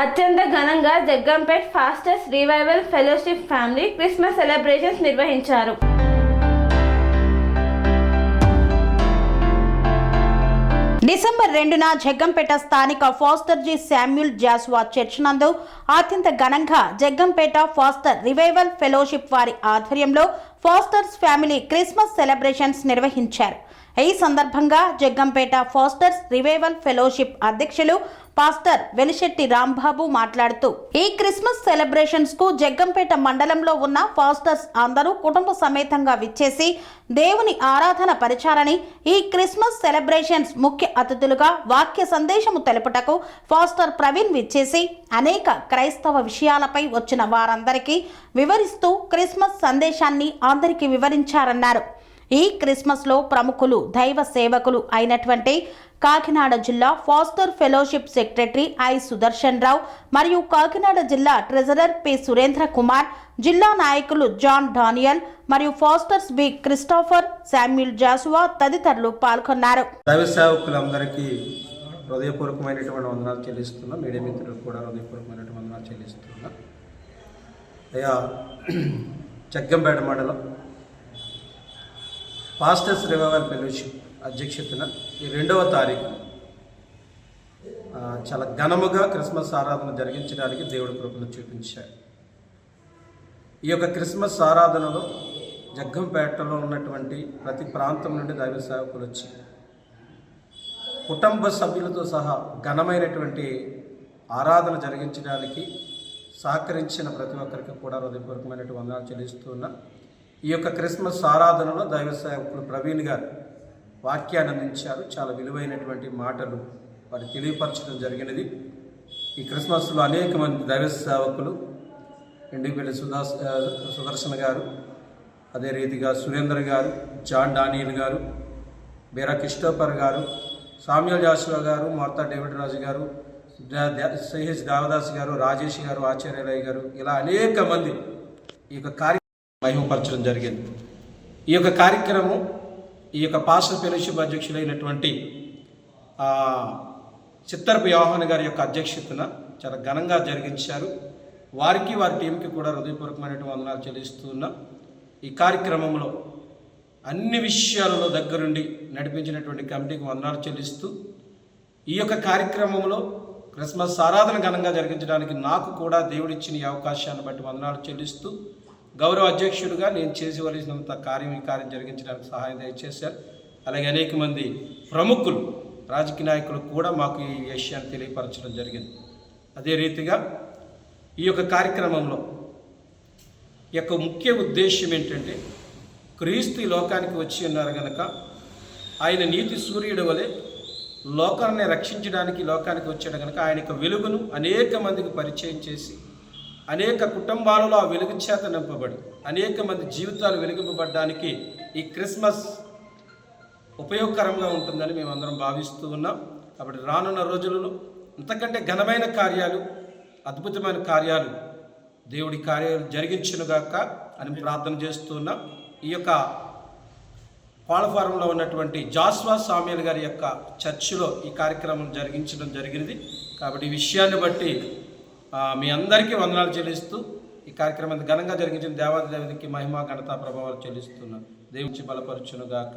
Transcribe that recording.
అత్యంత ఘనంగా Jaggampet pastors revival fellowship family Christmas celebrations నిర్వహించారు. డిసెంబర్ రెండున జగ్గంపేట స్థానిక pastor G Samuel Joshua church నందు అత్యంత ఘనంగా జగ్గంపేట ఫాస్టర్ రివైవల్ ఫెలోషిప్ వారి ఆధ్వర్యంలో ఫాస్టర్స్ ఫ్యామిలీ క్రిస్మస్ సెలబ్రేషన్స్ నిర్వహించారు. ఈ సందర్భంగా జగ్గంపేట ఫాస్టర్స్ రివైవల్ ఫెలోషిప్ అధ్యక్షులు పాస్టర్ వెలిశెట్టి రాంబాబు మాట్లాడుతూ ఈ క్రిస్మస్ సెలబ్రేషన్స్కు జగ్గంపేట మండలంలో ఉన్న ఫాస్టర్స్ అందరూ కుటుంబ సమేతంగా విచ్చేసి దేవుని ఆరాధన పరిచారని ఈ క్రిస్మస్ సెలబ్రేషన్స్ ముఖ్య అతిథులుగా వాక్య సందేశము తెలుపుటకు ఫాస్టర్ ప్రవీణ్ విచ్చేసి అనేక క్రైస్తవ విషయాలపై వచ్చిన వారందరికీ వివరిస్తూ క్రిస్మస్ సందేశాన్ని అందరికీ వివరించారన్నారు. ఈ క్రిస్మస్లో ప్రముఖులు దైవ సేవకులు అయినటువంటి కాకినాడ జిల్లా pastor fellowship secretary I Sudarshan Rao మరియు కాకినాడ జిల్లా ట్రెజరర్ పి సురేంద్ర కుమార్ జిల్లా నాయకులు జాన్ డానియల్ మరియు pastors B Christopher Samuel Joshua తదితరులు పాల్గొన్నారు. దైవ సేవకులందరికీ హృదయపూర్వకమైనటువంటి వందనాలు చెల్లిస్తున్నా. మీడియా మిత్రులకు కూడా హృదయపూర్వకమైనటువంటి వందనాలు చెల్లిస్తున్నా. అయ్యా జగ్గంపేట మండలం పాస్టర్స్ రివైవల్ ఫెలోషిప్ అధ్యక్షతన ఈ రెండవ తారీఖు చాలా ఘనముగా క్రిస్మస్ ఆరాధన జరిగించడానికి దేవుడి కృపను చూపించాడు. ఈ యొక్క క్రిస్మస్ ఆరాధనలో జగ్గంపేటలో ఉన్నటువంటి ప్రతి ప్రాంతం నుండి దైవ సేవకులు వచ్చి కుటుంబ సభ్యులతో సహా ఘనమైనటువంటి ఆరాధన జరిగించడానికి సహకరించిన ప్రతి ఒక్కరికి కూడా హృదయపూర్వకమైనటువంటి వందనాలు చెల్లిస్తున్నా. ఈ యొక్క క్రిస్మస్ ఆరాధనలో దైవ సేవకులు ప్రవీణ్ గారు వాక్యాన్ని అందించారు. చాలా విలువైనటువంటి మాటలు వారు తెలియపరచడం జరిగినది. ఈ క్రిస్మస్లో అనేక మంది దైవ సేవకులు ఎండిపల్లి సుధా సుదర్శన్ గారు అదే రీతిగా సురేందర్ గారు జాన్ డానియల్ గారు బీరా క్రిస్టోఫర్ గారు సామ్యుల్ జాషువా గారు మార్తా డేవిడ్ రాజు గారు సిహెచ్ దేవదాస్ గారు రాజేష్ గారు ఆచార్యరాయ్ గారు ఇలా అనేక మంది ఈ యొక్క కార్య మహిమపరచడం జరిగింది. ఈ యొక్క కార్యక్రమం ఈ యొక్క పాస్టర్ ఫెలోషిప్ అధ్యక్షులైనటువంటి చిత్తరపు యోహాన్ గారి యొక్క అధ్యక్షతన చాలా ఘనంగా జరిగించారు. వారికి వారి టీంకి కూడా హృదయపూర్వకమైనటువంటి వందనాలు చెల్లిస్తున్నా. ఈ కార్యక్రమంలో అన్ని విషయాలలో దగ్గరుండి నడిపించినటువంటి కమిటీకి వందనాలు చెల్లిస్తూ ఈ యొక్క కార్యక్రమంలో క్రిస్మస్ ఆరాధన ఘనంగా జరిగించడానికి నాకు కూడా దేవుడిచ్చిన ఈ అవకాశాన్ని బట్టి వందనాలు చెల్లిస్తూ గౌరవ అధ్యక్షుడిగా నేను చేసివలసినంత కార్యం ఈ కార్యం జరిగించడానికి సహాయం దయచేశారు. అలాగే అనేక మంది ప్రముఖులు రాజకీయ నాయకులు కూడా మాకు ఈ విషయాన్ని తెలియపరచడం జరిగింది. అదే రీతిగా ఈ యొక్క కార్యక్రమంలో ఈ యొక్క ముఖ్య ఉద్దేశం ఏంటంటే క్రీస్తు లోకానికి వచ్చి ఉన్నారు గనక ఆయన నీతి సూర్యుడు వలె లోకాన్ని రక్షించడానికి లోకానికి వచ్చాడు కనుక ఆయన యొక్క వెలుగును అనేక మందికి పరిచయం చేసి అనేక కుటుంబాలలో ఆ వెలుగు చేత నింపబడి అనేక మంది జీవితాలు వెలిగింపబడడానికి ఈ క్రిస్మస్ ఉపయోగకరంగా ఉంటుందని మేమందరం భావిస్తూ ఉన్నాం. కాబట్టి రానున్న రోజులలో ఇంతకంటే ఘనమైన కార్యాలు అద్భుతమైన కార్యాలు దేవుడి కార్యాలు జరిగించునుగాక అని ప్రార్థన చేస్తున్నాం ఈ యొక్క పాలఫారంలో ఉన్నటువంటి జాస్వా సామ్యుల్ గారి యొక్క చర్చిలో ఈ కార్యక్రమం జరిగించడం జరిగినది. కాబట్టి ఈ విషయాన్ని బట్టి మీ అందరికీ వందనాలు చెల్లిస్తూ ఈ కార్యక్రమం ఘనంగా జరిగించిన దేవాది దేవతకి మహిమ ఘనత ప్రభావాలు చెల్లిస్తున్నాను. దేవుడి బలపరచునుగాక.